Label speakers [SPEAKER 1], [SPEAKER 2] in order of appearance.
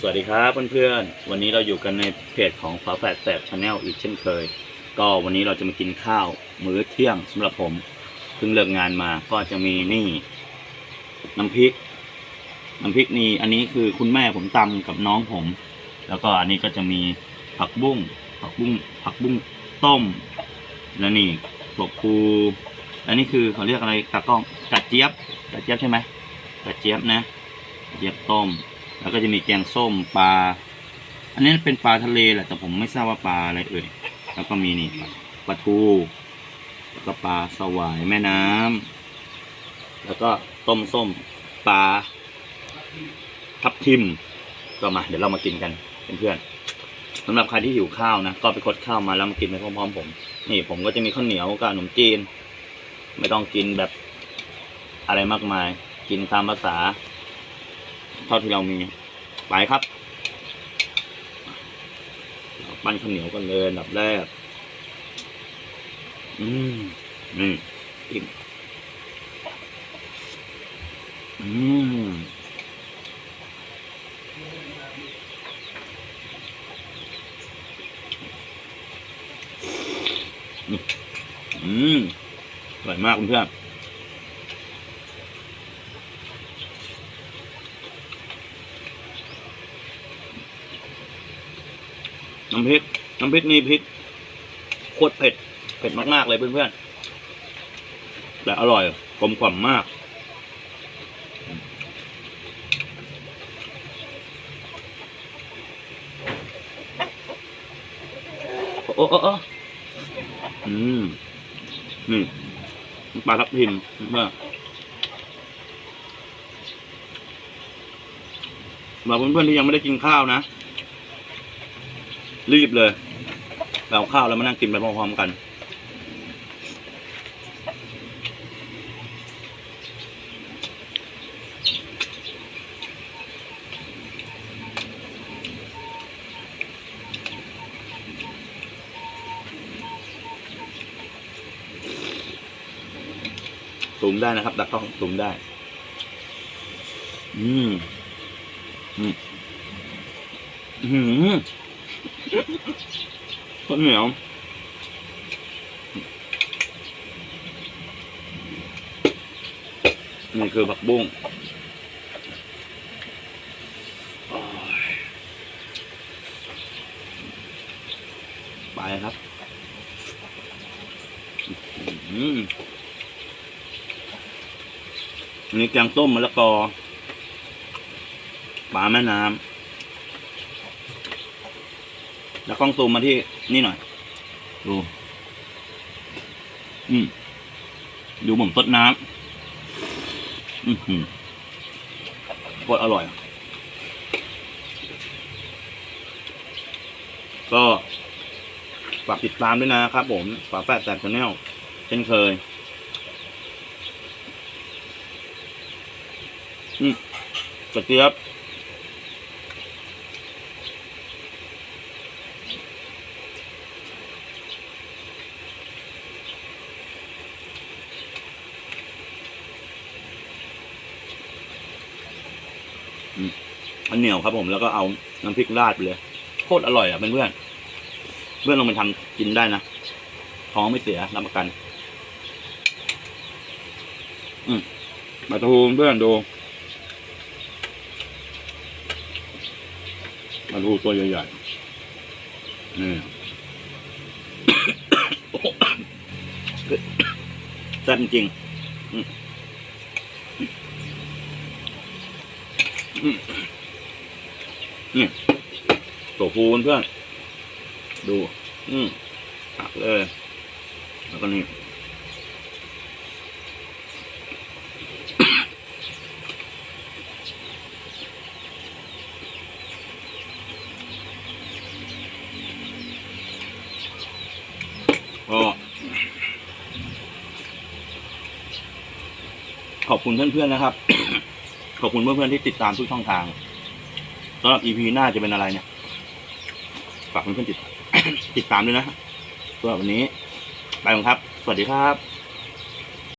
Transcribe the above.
[SPEAKER 1] สวัสดีครับเพื่อนๆ วันนี้เราอยู่กันในเพจของฝาแฝดแสบชาแนลอีกเช่นเคย ก็วันนี้เราจะมากินข้าวมื้อเที่ยงสำหรับผมเพิ่งเลิกงานมาก็จะมีนี่ น้ำพริก น้ำพริกนี่อันนี้คือคุณแม่ผมตำกับน้องผม แล้วก็อันนี้ก็จะมีผักบุ้งผักบุ้งผักบุ้งต้ม แล้วนี่ถั่วพูอันนี้คือเขาเรียกอะไรตากล้องกระเจี๊ยบกระเจี๊ยบใช่ไหมกระเจี๊ยบนะกระเจี๊ยบต้ม แล้วก็จะมีแกงส้มปลา อันนี้เป็นปลาทะเลแหละ แต่ผมไม่ทราบว่าปลาอะไรเอ่ย แล้วก็มีนี่ปลาทูแล้วก็ปลาสวายแม่น้ำแล้วก็ต้มส้มปลาทับทิม ก็มา เดี๋ยวเรามากินกันเพื่อนๆสำหรับใครที่หิวข้าวนะ ก็ไปกดข้าวมาแล้วมากินไปพร้อมๆผม นี่ผมก็จะมีข้าวเหนียวกับขนมจีน ไม่ต้องกินแบบอะไรมากมาย กินตามภาษา เท่าที่เรามีไปครับปั้นข้าวเหนียวกันเลยดับแรก อืมนี่อิ่มอืมอืมอร่อยมากคุณเพื่อน น้ำพริก น้ำพริกนี่พริกโคตรเผ็ด เผ็ดมากๆเลยเพื่อนๆ แต่อร่อยกลมกล่อมมาก โอ้โอ้โอ้อืม นี่ปลาทับทิมเพื่อนสำหรับเพื่อนๆที่ยังไม่ได้กินข้าวนะ รีบเลยเราข้าวแล้วมานั่งกินไปพร้อมๆกันสูมได้นะครับดักกล้องสูมได้ อืม อืม อืม ข้าวเหนียวนี่คือผักบุ้งไปครับอืมอันนี้แกงส้มมะละกอปลาแม่น้ำ แล้วกล้องซูมมาที่นี่หน่อย ดู อืม ดูผมตดน้ำอือหือโคตรอร่อย ก็ฝากติดตามด้วยนะครับผม ฝาแฝดแตกชาแนลเช่นเคย อืมกระเจี๊ยบ มันเหนียวครับผมแล้วก็เอาน้ำพริกราดไปเลย โคตรอร่อยอะเพื่อนๆเพื่อนลองไปทำกินได้นะท้องไม่เสียรับประกัน อืมมาทูเพื่อนดูมาทูตัวใหญ่ๆนี่แซ่บจริงๆอืมอืม นี่ตัวฟูเพื่อนดู อืมตักเลย แล้วก็นี่ก็ขอบคุณเพื่อนๆนะครับ ขอบคุณเพื่อนๆที่ติดตามทุกช่องทางสำหรับ EP หน้าจะเป็นอะไรเนี่ย ฝากเพื่อนๆติด ติดตามด้วยนะสำหรับวันนี้ ไปกันครับ สวัสดีครับ